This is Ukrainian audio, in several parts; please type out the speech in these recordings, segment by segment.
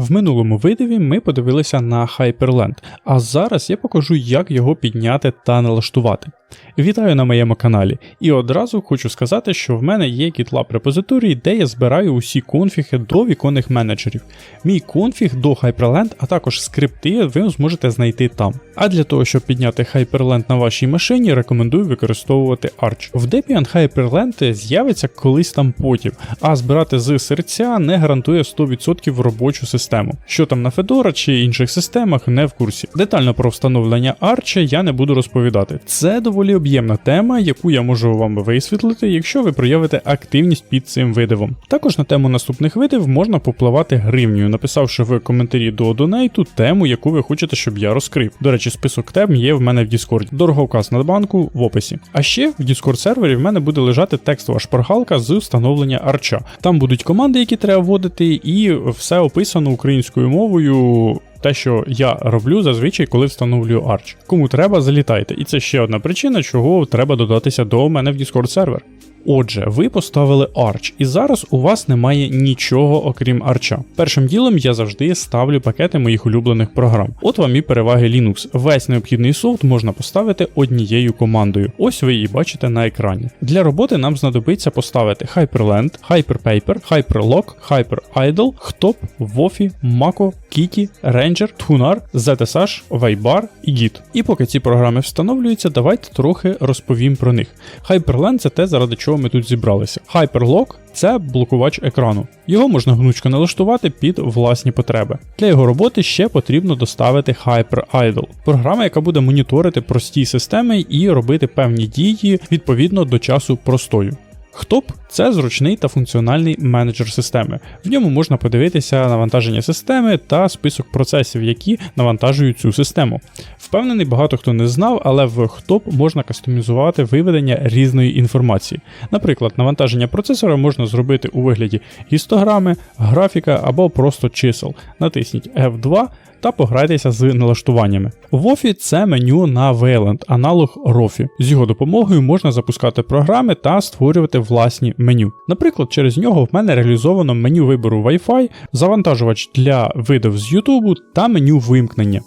В минулому видові ми подивилися на Hyperland, а зараз я покажу, як його підняти та налаштувати. Вітаю на моєму каналі, і одразу хочу сказати, що в мене є GitLab репозиторій, де я збираю усі конфіги до віконних менеджерів. Мій конфіг до Hyperland, а також скрипти ви зможете знайти там. А для того, щоб підняти Hyperland на вашій машині, рекомендую використовувати Arch. В Debian Hyperland з'явиться колись там потім, а збирати з серця не гарантує 100% робочу систему. Що там на Fedora чи інших системах, не в курсі. Детально про встановлення Arch я не буду розповідати. Це доволі об'ємна тема, яку я можу вам висвітлити, якщо ви проявите активність під цим видивом. Також на тему наступних видів можна попливати гривнею, написавши в коментарі до донейту тему, яку ви хочете, щоб я розкрив. До речі, список тем є в мене в Discord. Дороговказ на банку в описі. А ще в Discord сервері в мене буде лежати текстова шпаргалка з встановлення арча. Там будуть команди, які треба вводити, і все описано українською мовою. Те, що я роблю зазвичай, коли встановлюю Arch. Кому треба, залітайте. І це ще одна причина, чого треба додатися до мене в Discord сервер. Отже, ви поставили Arch, і зараз у вас немає нічого окрім арча. Першим ділом я завжди ставлю пакети моїх улюблених програм. От вам і переваги Linux. Весь необхідний софт можна поставити однією командою. Ось ви її бачите на екрані. Для роботи нам знадобиться поставити Hyperland, Hyperpaper, Hyperlock, HyperIdle, Htop, Wofi, Mako, Kitty, Ranger, Tunar, ZSH, Vaybar і Git. І поки ці програми встановлюються, давайте трохи розповім про них. Hyperland це те, заради чого ми тут зібралися. Hyperlock це блокувач екрану. Його можна гнучко налаштувати під власні потреби. Для його роботи ще потрібно доставити HyperIdle, програма, яка буде моніторити прості системи і робити певні дії відповідно до часу простою. Хтоп це зручний та функціональний менеджер системи. В ньому можна подивитися навантаження системи та список процесів, які навантажують цю систему. Впевнений, багато хто не знав, але в Хтоп можна кастомізувати виведення різної інформації. Наприклад, навантаження процесора можна зробити у вигляді гістограми, графіка або просто чисел. Натисніть F2 та пограйтеся з налаштуваннями. Wofi це меню на Wayland, аналог Rofi. З його допомогою можна запускати програми та створювати власні меню. Наприклад, через нього в мене реалізовано меню вибору Wi-Fi, завантажувач для видів з YouTube та меню вимкнення.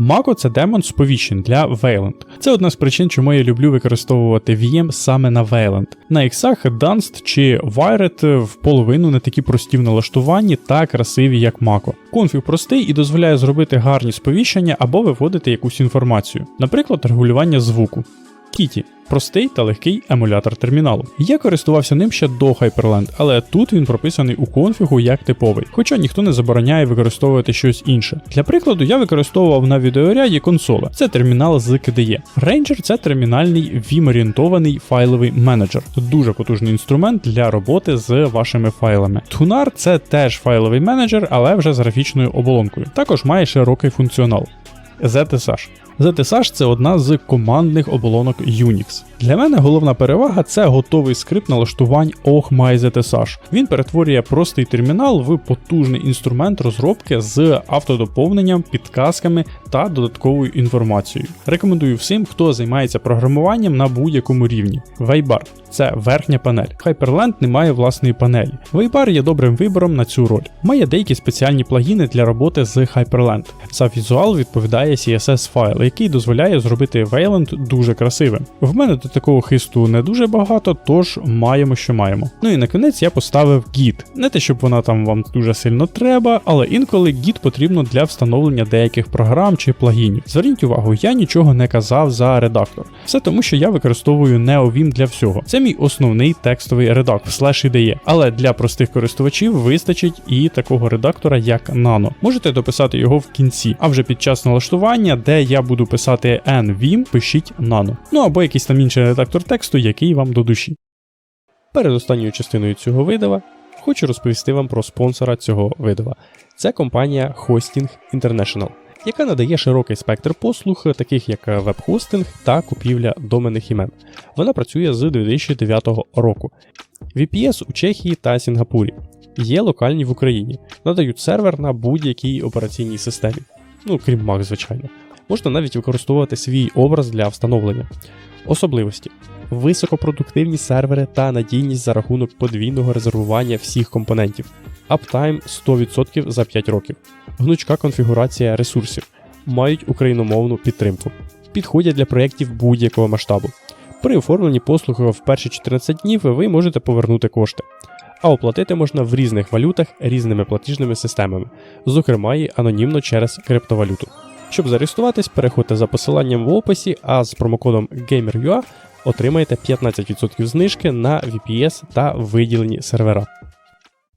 Mako це демон сповіщень для Wayland. Це одна з причин, чому я люблю використовувати VM саме на Wayland. На іксах Dunst чи Wired в половину не такі прості в налаштуванні та красиві, як Mako. Конфіг простий і дозволяє зробити гарні сповіщення або виводити якусь інформацію, наприклад, регулювання звуку. Kitty простий та легкий емулятор терміналу. Я користувався ним ще до Hyperland, але тут він прописаний у конфігу як типовий, хоча ніхто не забороняє використовувати щось інше. Для прикладу, я використовував на відеоряді консола, це термінал з KDE. Ranger це термінальний Vim-орієнтований файловий менеджер. Дуже потужний інструмент для роботи з вашими файлами. Tunar це теж файловий менеджер, але вже з графічною оболонкою. Також має широкий функціонал. ZSH. ZSH це одна з командних оболонок Unix. Для мене головна перевага це готовий скрипт налаштувань Oh My ZSH. Він перетворює простий термінал в потужний інструмент розробки з автодоповненням, підказками та додатковою інформацією. Рекомендую всім, хто займається програмуванням на будь-якому рівні. Vaybar це верхня панель. Hyperland не має власної панелі. Vaybar є добрим вибором на цю роль. Має деякі спеціальні плагіни для роботи з Hyperland. За візуал відповідає CSS файл, який дозволяє зробити Wayland дуже красивим. В мене до такого хисту не дуже багато, тож маємо, що маємо. Ну і на кінець я поставив Git. Не те, щоб вона там вам дуже сильно треба, але інколи Git потрібно для встановлення деяких програм чи плагінів. Зверніть увагу, я нічого не казав за редактор. Все тому, що я використовую NeoVim для всього. Це мій основний текстовий редактор slash IDE. Але для простих користувачів вистачить і такого редактора, як Nano. Можете дописати його в кінці, а вже під час налаштування, де я буду писати NVim, пишіть Nano. Ну або якийсь там інший редактор тексту, який вам до душі. Перед останньою частиною цього видава хочу розповісти вам про спонсора цього видава. Це компанія Hosting International, яка надає широкий спектр послуг, таких як веб-хостинг та купівля доменних імен. Вона працює з 2009 року. VPS у Чехії та Сінгапурі. Є локальні в Україні, надають сервер на будь-якій операційній системі. Ну, крім Mac, звичайно. Можна навіть використовувати свій образ для встановлення. Особливості: високопродуктивні сервери та надійність за рахунок подвійного резервування всіх компонентів. Uptime 100% за 5 років. Гнучка конфігурація ресурсів. Мають україномовну підтримку. Підходять для проєктів будь-якого масштабу. При оформленні послуги в перші 14 днів ви можете повернути кошти. А оплатити можна в різних валютах різними платіжними системами, зокрема і анонімно через криптовалюту. Щоб зареєструватись, переходьте за посиланням в описі, а з промокодом GamerUA отримаєте 15% знижки на VPS та виділені сервера.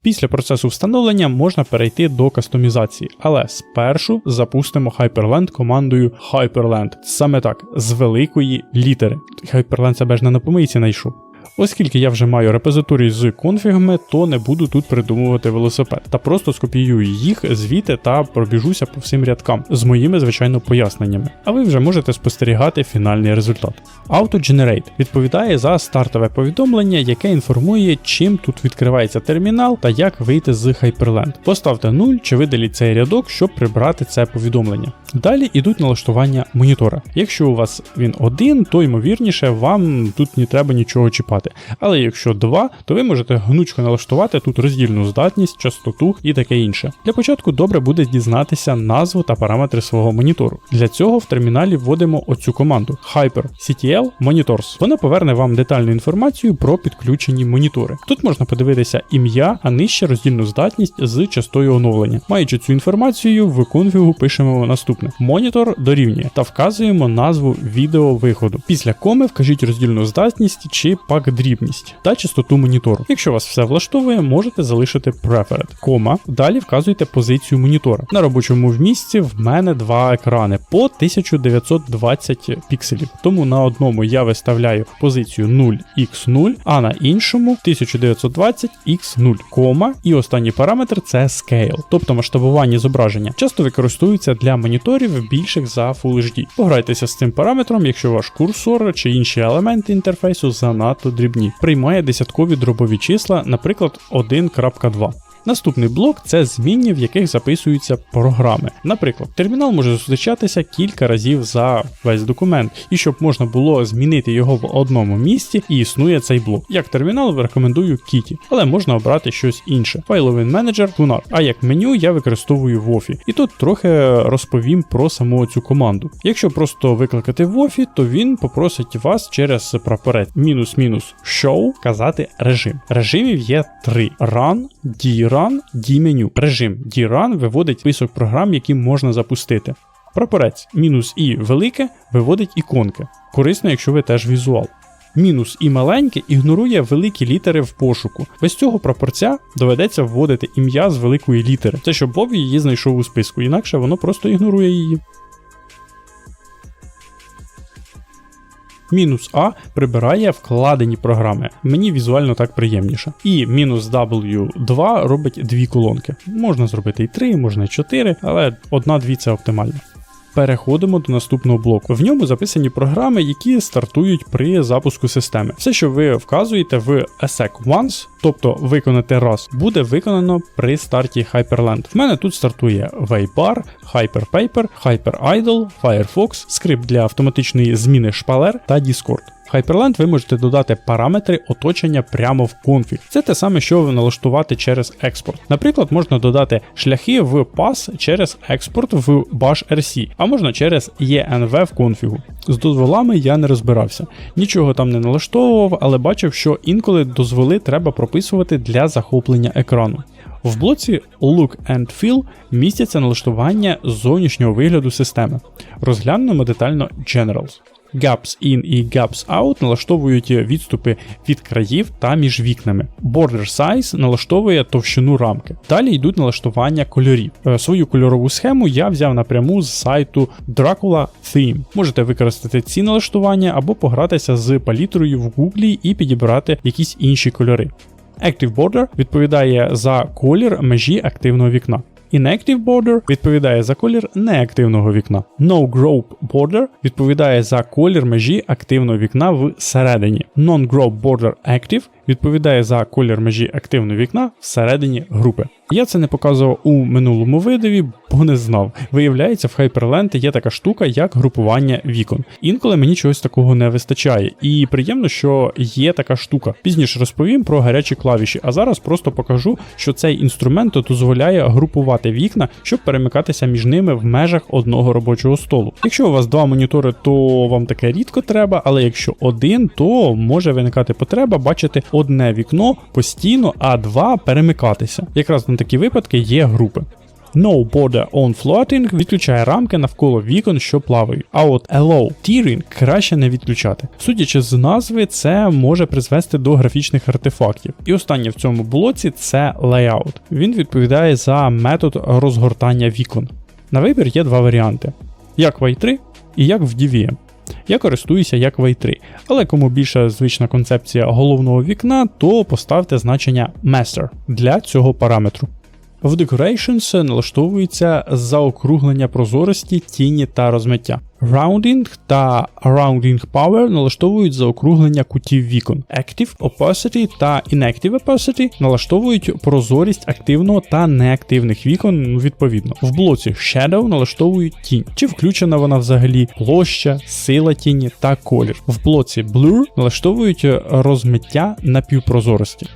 Після процесу встановлення можна перейти до кастомізації, але спершу запустимо Hyperland командою Hyperland. Саме так, з великої літери. Hyperland себе ж не на помийці знайшов. Оскільки я вже маю репозиторій з конфігами, то не буду тут придумувати велосипед, та просто скопіюю їх звідти та пробіжуся по всім рядкам з моїми, звичайно, поясненнями. А ви вже можете спостерігати фінальний результат. AutoGenerate відповідає за стартове повідомлення, яке інформує, чим тут відкривається термінал та як вийти з Hyperland. Поставте 0 чи видаліть цей рядок, щоб прибрати це повідомлення. Далі йдуть налаштування монітора. Якщо у вас він один, то ймовірніше вам тут не треба нічого чіпати. Але якщо два, то ви можете гнучко налаштувати тут роздільну здатність, частоту і таке інше. Для початку добре буде дізнатися назву та параметри свого монітору. Для цього в терміналі вводимо оцю команду Hyper CTL Monitors. Вона поверне вам детальну інформацію про підключені монітори. Тут можна подивитися ім'я, а нижче роздільну здатність з частотою оновлення. Маючи цю інформацію, в конфігу пишемо наступне: монітор дорівнює та вказуємо назву відео виходу. Після коми вкажіть роздільну здатність чи пак дрібність та частоту монітору. Якщо вас все влаштовує, можете залишити Preferred. Кома. Далі вказуєте позицію монітора. На робочому місці в мене два екрани по 1920 пікселів. Тому на одному я виставляю позицію 0x0, а на іншому 1920x0, кома. І останній параметр це Scale, тобто масштабування зображення. Часто використовується для моніторів більших за Full HD. Пограйтеся з цим параметром, якщо ваш курсор чи інші елементи інтерфейсу занадто дрібні. Приймає десяткові дробові числа, наприклад, 1.2. Наступний блок це змінні, в яких записуються програми. Наприклад, термінал може зустрічатися кілька разів за весь документ, і щоб можна було змінити його в одному місці, і існує цей блок. Як термінал рекомендую Kitty, але можна обрати щось інше. Файловий менеджер Tunar. А як меню я використовую Wofi. І тут трохи розповім про саму цю команду. Якщо просто викликати Wofi, то він попросить вас через прапорець мінус-мінус show казати режим. Режимів є три: Run, D Run D-меню. Режим D-Run виводить список програм, які можна запустити. Прапорець мінус і велике виводить іконки. Корисно, якщо ви теж візуал. Мінус і маленьке ігнорує великі літери в пошуку. Без цього прапорця доведеться вводити ім'я з великої літери. Це щоб Боб її знайшов у списку, інакше воно просто ігнорує її. Мінус А прибирає вкладені програми. Мені візуально так приємніше. І мінус W2 робить дві колонки. Можна зробити і три, можна і чотири, але одна-дві це оптимально. Переходимо до наступного блоку. В ньому записані програми, які стартують при запуску системи. Все, що ви вказуєте в ESEC once, тобто виконати раз, буде виконано при старті Hyperland. В мене тут стартує Waybar, HyperPaper, HyperIdle, Firefox, скрипт для автоматичної зміни шпалер та Discord. В Hyperland ви можете додати параметри оточення прямо в конфіг. Це те саме, що налаштувати через експорт. Наприклад, можна додати шляхи в PAS через експорт в Bash RC, а можна через ENV в конфігу. З дозволами я не розбирався, нічого там не налаштовував, але бачив, що інколи дозволи треба прописувати для захоплення екрану. В блоці Look and Feel містяться налаштування зовнішнього вигляду системи. Розглянемо детально Generals. Gaps in і Gaps out налаштовують відступи від країв та між вікнами. Border Size налаштовує товщину рамки. Далі йдуть налаштування кольорів. Е, свою кольорову схему я взяв напряму з сайту Dracula Theme. Можете використати ці налаштування або погратися з палітрою в Google і підібрати якісь інші кольори. Active Border відповідає за колір межі активного вікна. Inactive Border відповідає за колір неактивного вікна. No Group Border відповідає за колір межі активного вікна всередині. Non-Group Border Active відповідає за колір межі активного вікна всередині групи. Я це не показував у минулому видові, бо не знав. Виявляється, в Hyperland є така штука, як групування вікон. Інколи мені чогось такого не вистачає, і приємно, що є така штука. Пізніше розповім про гарячі клавіші, а зараз просто покажу, що цей інструмент дозволяє групувати вікна, щоб перемикатися між ними в межах одного робочого столу. Якщо у вас два монітори, то вам таке рідко треба, але якщо один, то може виникати потреба бачити одне вікно постійно, а два перемикатися. Якраз на такі випадки є групи. No Border on Floating відключає рамки навколо вікон, що плавають. А от Allow Tearing краще не відключати. Судячи з назви, це може призвести до графічних артефактів. І останнє в цьому блоці це Layout. Він відповідає за метод розгортання вікон. На вибір є два варіанти: як в i3 і як в DVM. Я користуюся як в i3, але кому більша звична концепція головного вікна, то поставте значення Master для цього параметру. В Decorations налаштовується заокруглення прозорості, тіні та розмиття. Rounding та Rounding Power налаштовують заокруглення кутів вікон. Active Opacity та Inactive Opacity налаштовують прозорість активного та неактивних вікон ну, відповідно. В блоці Shadow налаштовують тінь, чи включена вона взагалі, площа, сила тіні та колір. В блоці Blur налаштовують розмиття напівпрозорості.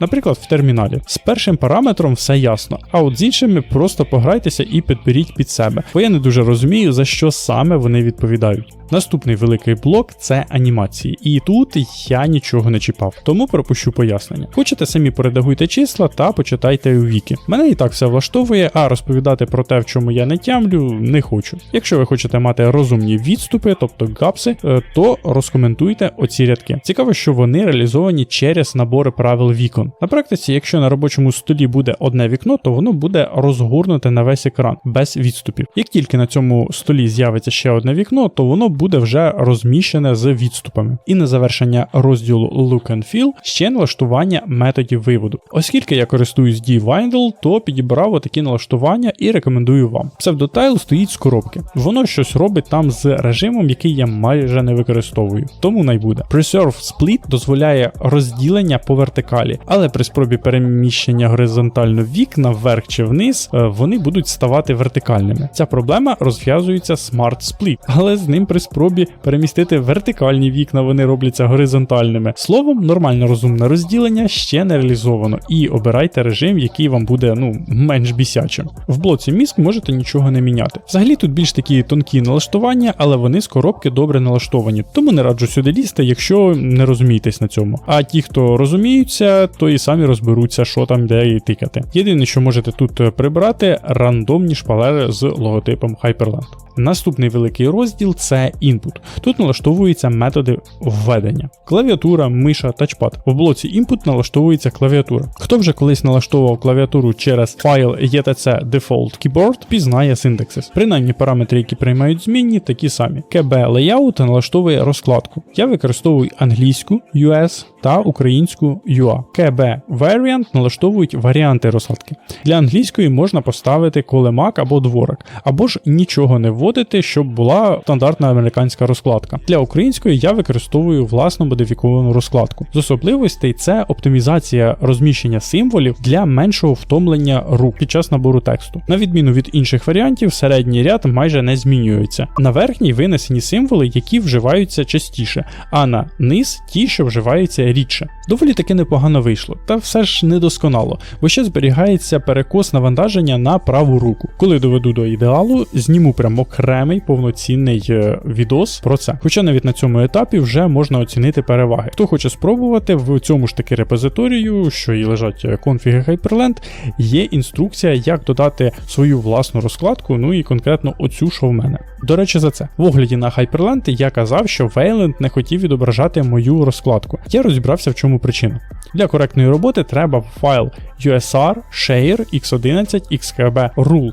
Наприклад, в терміналі. З першим параметром все ясно, а от з іншими просто пограйтеся і підберіть під себе, бо я не дуже розумію, за що саме вони відповідають. Наступний великий блок це анімації, і тут я нічого не чіпав, тому пропущу пояснення. Хочете самі поредагуйте числа та почитайте у віки. Мене і так все влаштовує, а розповідати про те, в чому я не тямлю, не хочу. Якщо ви хочете мати розумні відступи, тобто гапси, е, то розкоментуйте оці рядки. Цікаво, що вони реалізовані через набори правил вікон. На практиці, якщо на робочому столі буде одне вікно, то воно буде розгорнуте на весь екран без відступів. Як тільки на цьому столі з'явиться ще одне вікно, то воно буде вже розміщене з відступами. І на завершення розділу Look and Feel ще налаштування методів виводу. Оскільки я користуюсь DWindle, то підібрав отакі налаштування і рекомендую вам. Псевдотайл стоїть з коробки. Воно щось робить там з режимом, який я майже не використовую. Тому найбуде. Preserve Split дозволяє розділення по вертикалі, але при спробі переміщення горизонтально вікна вверх чи вниз, е, вони будуть ставати вертикальними. Ця проблема розв'язується Smart Split, але з ним при спробі перемістити вертикальні вікна, вони робляться горизонтальними. Словом, нормальне розумне розділення ще не реалізовано, і обирайте режим, який вам буде ну менш бісячим. В блоці міск можете нічого не міняти. Взагалі тут більш такі тонкі налаштування, але вони з коробки добре налаштовані, тому не раджу сюди лізти, якщо не розумієтесь на цьому. А ті, хто розуміються, то і самі розберуться, що там де і тикати. Єдине, що можете тут е, прибрати, рандомні шпалери з логотипом Hyperland. Наступний великий розділ це input. Тут налаштовуються методи введення. Клавіатура, миша, тачпад. В блоці input налаштовується клавіатура. Хто вже колись налаштовував клавіатуру через файл etc default keyboard, пізнає синтаксис. Принаймні параметри, які приймають змінні, такі самі. KB Layout налаштовує розкладку. Я використовую англійську US та українську UA. KB Variant налаштовують варіанти розкладки. Для англійської можна поставити колемак або дворик, або ж нічого не вводити, щоб була стандартна американська розкладка. Для української я використовую власну модифіковану розкладку. З особливостей це оптимізація розміщення символів для меншого втомлення рук під час набору тексту. На відміну від інших варіантів, середній ряд майже не змінюється. На верхній винесені символи, які вживаються частіше, а на низ ті, що вживаються рідше. Доволі таки непогано вийшло, та все ж недосконало, бо ще зберігається перекос навантаження на праву руку. Коли доведу до ідеалу, зніму прям окремий повноцінний е, відос про це. Хоча навіть на цьому етапі вже можна оцінити переваги. Хто хоче спробувати в цьому ж таки репозиторію, що і лежать е, конфіги Hyperland, є інструкція, як додати свою власну розкладку, ну і конкретно оцю, що в мене. До речі, за це. В огляді на Hyperland я казав, що Wayland не хотів відображати мою розкладку. Я розібрався, в чому причина. Для коректної роботи треба файл USR share x11 xkb rule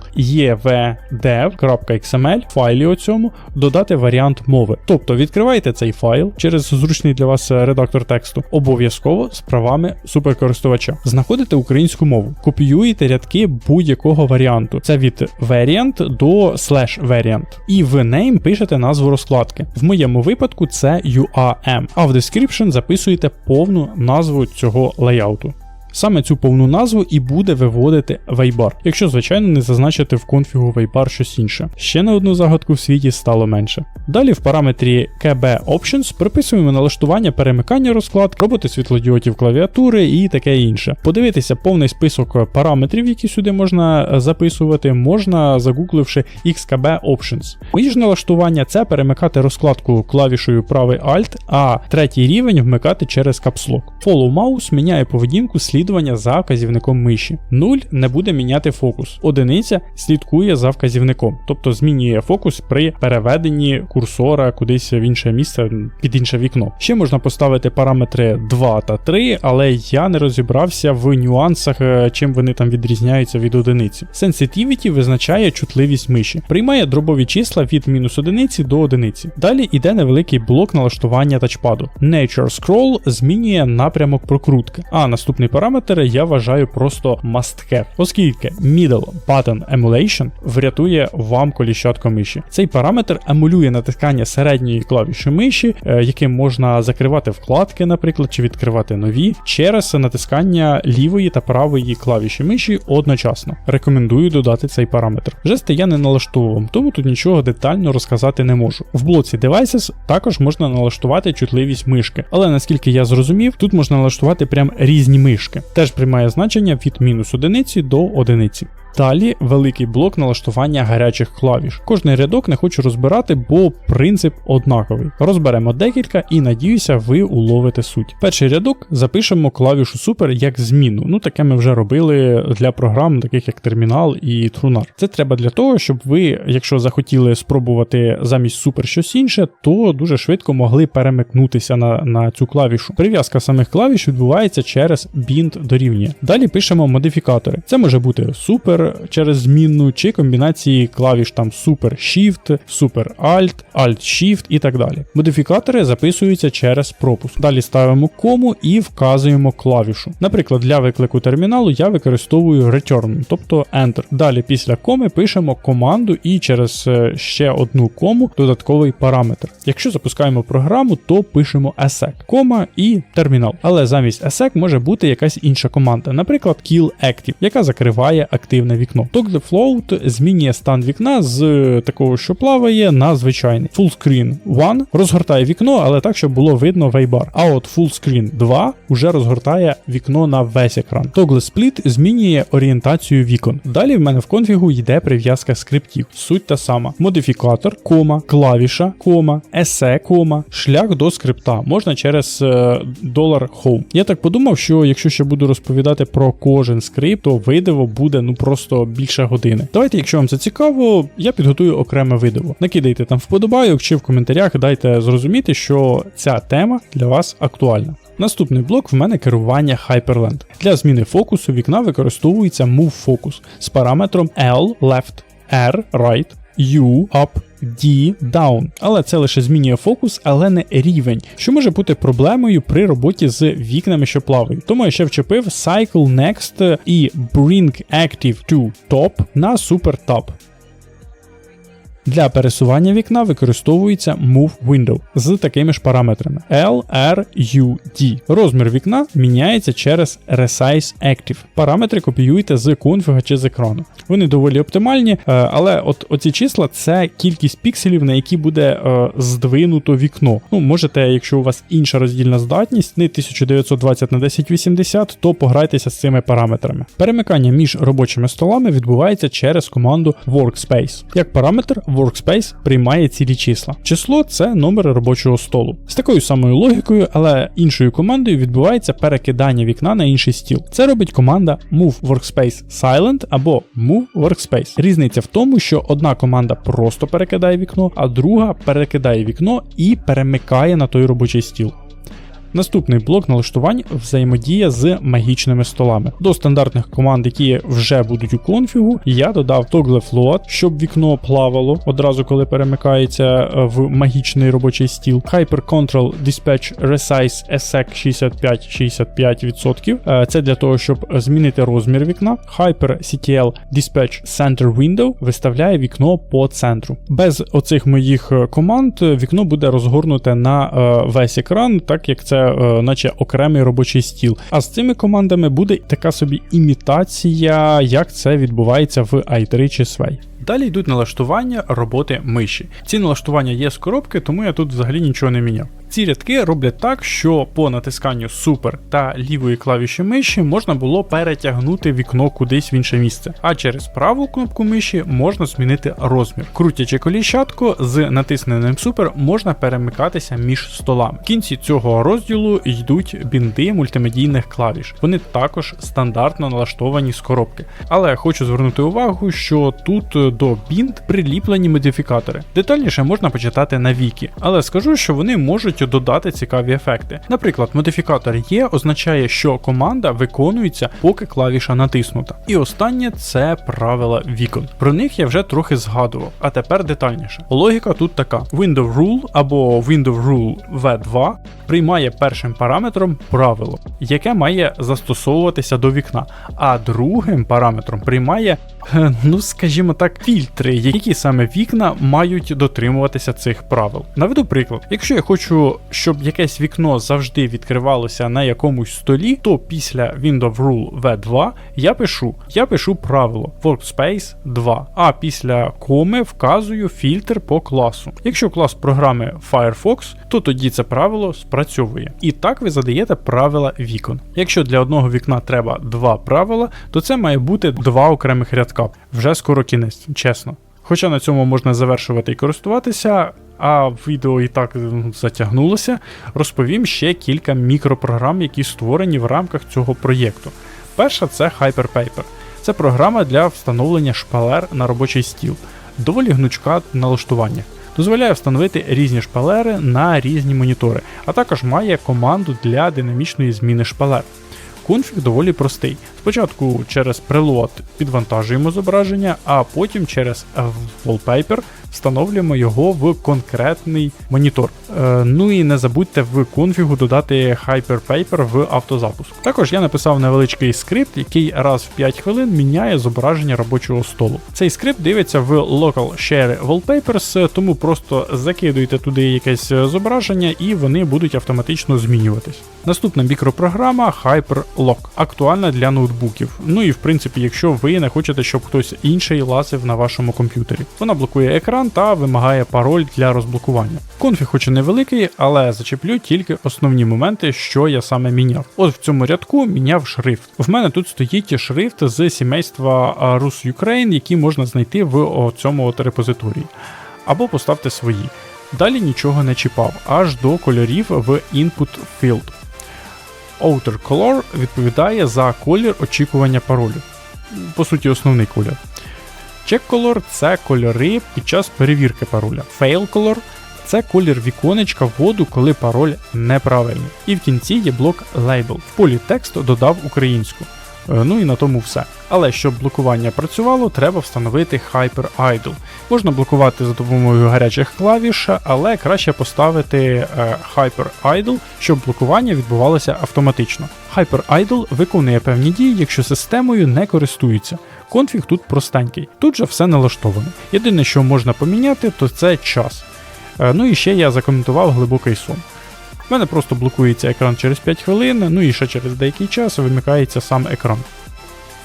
evdev.xml файлі у цьому додати варіант варіант мови. Тобто відкриваєте цей файл через зручний для вас е, редактор тексту, обов'язково з правами суперкористувача. Знаходите українську мову, копіюєте рядки будь-якого варіанту. Це від variant до slash variant. І в name пишете назву розкладки. В моєму випадку це UAM, а в description записуєте повну назву цього лейауту. Саме цю повну назву і буде виводити Вейбар, якщо, звичайно, не зазначити в конфігу Вейбар щось інше. Ще на одну загадку в світі стало менше. Далі в параметрі KB Options приписуємо налаштування перемикання розклад, роботи світлодіодів клавіатури і таке інше. Подивитися повний список параметрів, які сюди можна записувати, можна загугливши XKB Options. Мої ж налаштування це перемикати розкладку клавішою правий Alt, а третій рівень вмикати через капслок. Follow Mouse міняє поведінку слідування за вказівником миші. 0 не буде міняти фокус. Одиниця слідкує за вказівником, тобто змінює фокус при переведенні курсора кудись в інше місце під інше вікно. Ще можна поставити параметри 2 та 3, але я не розібрався в нюансах, е, чим вони там відрізняються від одиниці. Sensitivity визначає чутливість миші, приймає дробові числа від мінус одиниці до одиниці. Далі йде невеликий блок налаштування тачпаду. Nature Scroll змінює напрямок прокрутки, а наступний параметр я вважаю просто must have, оскільки Middle Button Emulation врятує вам коліщатко миші. Цей параметр емулює натискання середньої клавіші миші, е, яким можна закривати вкладки, наприклад, чи відкривати нові, через натискання лівої та правої клавіші миші одночасно. Рекомендую додати цей параметр. Жести я не налаштовував, тому тут нічого детально розказати не можу. В блоці Devices також можна налаштувати чутливість мишки, але наскільки я зрозумів, тут можна налаштувати прям різні мишки. Теж приймає значення від мінус одиниці до одиниці. Далі великий блок налаштування гарячих клавіш. Кожний рядок не хочу розбирати, бо принцип однаковий. Розберемо декілька і надіюся, ви уловите суть. Перший рядок запишемо клавішу Super як зміну. Ну таке ми вже робили для програм, таких як Термінал і Трунар. Це треба для того, щоб ви, якщо захотіли спробувати замість Super щось інше, то дуже швидко могли перемикнутися на, на цю клавішу. Прив'язка самих клавіш відбувається через bind дорівнює. Далі пишемо модифікатори. Це може бути Super через змінну чи комбінації клавіш там Super Shift, Super Alt, Alt Shift і так далі. Модифікатори записуються через пропуск. Далі ставимо кому і вказуємо клавішу. Наприклад, для виклику терміналу я використовую return, тобто Enter. Далі після коми пишемо команду і через е, ще одну кому додатковий параметр. Якщо запускаємо програму, то пишемо ESEC, кома і термінал. Але замість ESEC може бути якась інша команда, наприклад, kill active, яка закриває активне вікно. Toggle float змінює стан вікна з такого, що плаває, на звичайний. Full screen 1 розгортає вікно, але так, щоб було видно вейбар. А от Full Screen 2 вже розгортає вікно на весь екран. Toggle Split змінює орієнтацію вікон. Далі в мене в конфігу йде прив'язка скриптів. Суть та сама. Модифікатор, кома, клавіша, кома, есе, кома, шлях до скрипта. Можна через е, dollar $home. Я так подумав, що якщо ще буду розповідати про кожен скрипт, то видиво буде ну просто більше години. Давайте, якщо вам це цікаво, я підготую окреме відео. Накидайте там вподобайок чи в коментарях дайте зрозуміти, що ця тема для вас актуальна. Наступний блок в мене керування Hyperland. Для зміни фокусу вікна використовується Move Focus з параметром L left, R right, U up, D down. Але це лише змінює фокус, але не рівень, що може бути проблемою при роботі з вікнами, що плавають. Тому я ще вчепив Cycle Next і Bring Active to Top на Super Top. Для пересування вікна використовується Move Window з такими ж параметрами L, R, U, D. Розмір вікна міняється через Resize Active. Параметри копіюйте з конфіга чи з екрану. Вони доволі оптимальні, е, але от оці числа це кількість пікселів, на які буде е, здвинуто вікно. Ну, можете, якщо у вас інша роздільна здатність, не 1920 на 1080, то пограйтеся з цими параметрами. Перемикання між робочими столами відбувається через команду Workspace. Як параметр, Workspace приймає цілі числа. Число це номер робочого столу. З такою самою логікою, але іншою командою відбувається перекидання вікна на інший стіл. Це робить команда Move Workspace Silent або Move Workspace. Різниця в тому, що одна команда просто перекидає вікно, а друга перекидає вікно і перемикає на той робочий стіл. Наступний блок налаштувань взаємодія з магічними столами. До стандартних команд, які вже будуть у конфігу, я додав toggle float, щоб вікно плавало одразу, коли перемикається е, в магічний робочий стіл. Hyper Control Dispatch Resize ESSEC 65-65%. Е, Це для того, щоб змінити розмір вікна. Hyper CTL Dispatch Center Window виставляє вікно по центру. Без оцих моїх е, команд вікно буде розгорнуте на весь екран, так як це е, наче окремий робочий стіл. А з цими командами буде така собі імітація, як це відбувається в i3 чи Sway. Далі йдуть налаштування роботи миші. Ці налаштування є з коробки, тому я тут взагалі нічого не міняв. Ці рядки роблять так, що по натисканню супер та лівої клавіші миші можна було перетягнути вікно кудись в інше місце, а через праву кнопку миші можна змінити розмір. Крутячи коліщатку з натисненим супер можна перемикатися між столами. В кінці цього розділу йдуть бінди мультимедійних клавіш. Вони також стандартно налаштовані з коробки. Але хочу звернути увагу, що тут е, до бінд приліплені модифікатори. Детальніше можна почитати на вікі, але скажу, що вони можуть додати цікаві ефекти. Наприклад, модифікатор є означає, що команда виконується, поки клавіша натиснута. І останнє це правила вікон. Про них я вже трохи згадував, а тепер детальніше. Логіка тут така: Window Rule або Window Rule V2 приймає першим параметром правило, яке має застосовуватися до вікна, а другим параметром приймає, е, ну скажімо так, фільтри, які саме вікна мають дотримуватися цих правил. Наведу приклад: якщо я хочу, щоб якесь вікно завжди відкривалося на якомусь столі, то після Window Rule V2 я пишу, я пишу правило Workspace 2, а після коми вказую фільтр по класу. Якщо клас програми Firefox, то тоді це правило спрацьовує. І так ви задаєте правила вікон. Якщо для одного вікна треба два правила, то це має бути два окремих рядка. Вже скоро кінець, чесно. Хоча на цьому можна завершувати і користуватися, а відео і так ну, затягнулося, розповім ще кілька мікропрограм, які створені в рамках цього проєкту. Перша це HyperPaper. Це програма для встановлення шпалер на робочий стіл, доволі гнучка налаштування. Дозволяє встановити різні шпалери на різні монітори, а також має команду для динамічної зміни шпалер. Конфіг доволі простий. Спочатку через прилот підвантажуємо зображення, а потім через wallpaper встановлюємо його в конкретний монітор. Е, ну і не забудьте в конфігу додати HyperPaper в автозапуск. Також я написав невеличкий скрипт, який раз в 5 хвилин міняє зображення робочого столу. Цей скрипт дивиться в Local Share Wallpapers, тому просто закидуйте туди якесь зображення і вони будуть автоматично змінюватись. Наступна мікропрограма HyperLock, актуальна для ноутбуків. Ну і в принципі, якщо ви не хочете, щоб хтось інший лазив на вашому комп'ютері. Вона блокує екран та вимагає пароль для розблокування. Конфіг хоч і невеликий, але зачеплю тільки основні моменти, що я саме міняв. От в цьому рядку міняв шрифт. В мене тут стоїть шрифт з сімейства Rus Ukraine, який можна знайти в цьому от репозиторії. Або поставте свої. Далі нічого не чіпав, аж до кольорів в Input Field. Outer Color відповідає за колір очікування паролю. По суті, основний колір. Check Color – це кольори під час перевірки пароля. Fail Color – це колір віконечка вводу, коли пароль неправильний. І в кінці є блок Label. В полі тексту додав українську. Е, Ну і на тому все. Але щоб блокування працювало, треба встановити Hyper Idle. Можна блокувати за допомогою гарячих клавіш, але краще поставити е, Hyper Idle, щоб блокування відбувалося автоматично. Hyper Idle виконує певні дії, якщо системою не користуються. Конфіг тут простенький. Тут же все налаштовано. Єдине, що можна поміняти, то це час. Е, Ну і ще я закоментував глибокий сон. У мене просто блокується екран через 5 хвилин, ну і ще через деякий час вимикається сам екран.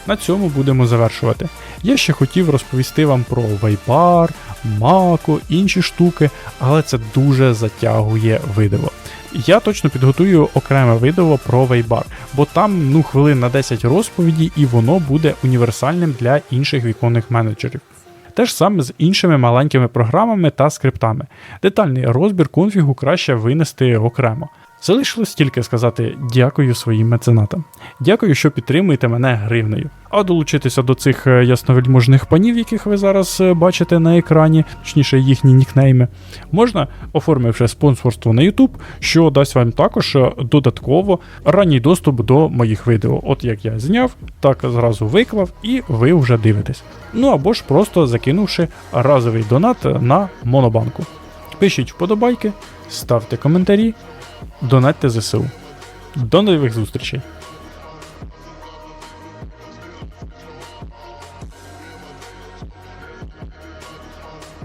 На цьому будемо завершувати. Я ще хотів розповісти вам про Вайбар, Мако, інші штуки, але це дуже затягує видео. Я точно підготую окреме відео про Вайбар, бо там ну хвилин на 10 розповіді, і воно буде універсальним для інших віконних менеджерів. Те ж саме з іншими маленькими програмами та скриптами. Детальний розбір конфігу краще винести окремо. Залишилось тільки сказати дякую своїм меценатам. Дякую, що підтримуєте мене гривнею. А долучитися до цих е, ясновельможних панів, яких ви зараз е, бачите на екрані, точніше їхні нікнейми, можна, оформивши спонсорство на YouTube, що дасть вам також е, додатково ранній доступ до моїх відео. От як я зняв, так зразу виклав, і ви вже дивитесь. Ну або ж просто закинувши разовий донат на монобанку. Пишіть вподобайки, ставте коментарі, донатьте ЗСУ. До нових зустрічей!